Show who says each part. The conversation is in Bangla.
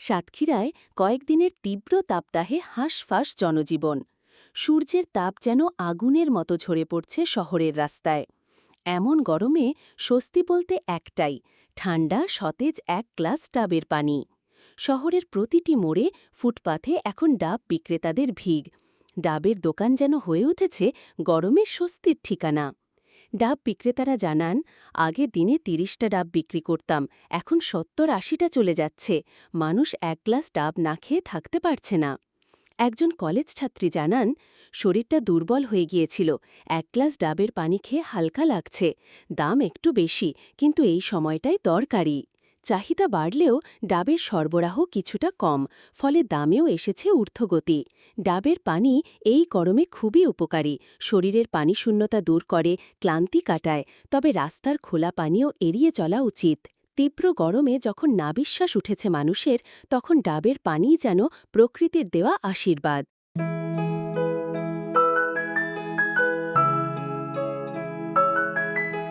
Speaker 1: সাতক্ষীরায় কয়েকদিনের তীব্র তাপদাহে হাঁসফাঁস জনজীবন। সূর্যের তাপ যেন আগুনের মতো ঝরে পড়ছে শহরের রাস্তায়। এমন গরমে স্বস্তি বলতে একটাই, ঠান্ডা, সতেজ এক গ্লাস ডাবের পানি। শহরের প্রতিটি মোড়ে ফুটপাথে এখন ডাব বিক্রেতাদের ভিড়। ডাবের দোকান যেন হয়ে উঠেছে গরমের স্বস্তির ঠিকানা। ডাব বিক্রেতারা জানান, আগে দিনে তিরিশটা ডাব বিক্রি করতাম, এখন সত্তর আশিটা চলে যাচ্ছে। মানুষ এক গ্লাস ডাব না খেয়ে থাকতে পারছে না। একজন কলেজ ছাত্রী জানান, শরীরটা দুর্বল হয়ে গিয়েছিল, এক গ্লাস ডাবের পানি খেয়ে হালকা লাগছে, দাম একটু বেশি, কিন্তু এই সময়টাই দরকারি। চাহিদা বাড়লেও ডাবের সরবরাহ কিছুটা কম, ফলে দামেও এসেছে ঊর্ধ্বগতি। ডাবের পানি এই গরমে খুবই উপকারী, শরীরের পানিশূন্যতা দূর করে, ক্লান্তি কাটায়, তবে রাস্তার খোলা পানিও এড়িয়ে চলা উচিত। তীব্র গরমে যখন নাবিশ্বাস উঠেছে মানুষের, তখন ডাবের পানিই যেন প্রকৃতির দেওয়া আশীর্বাদ।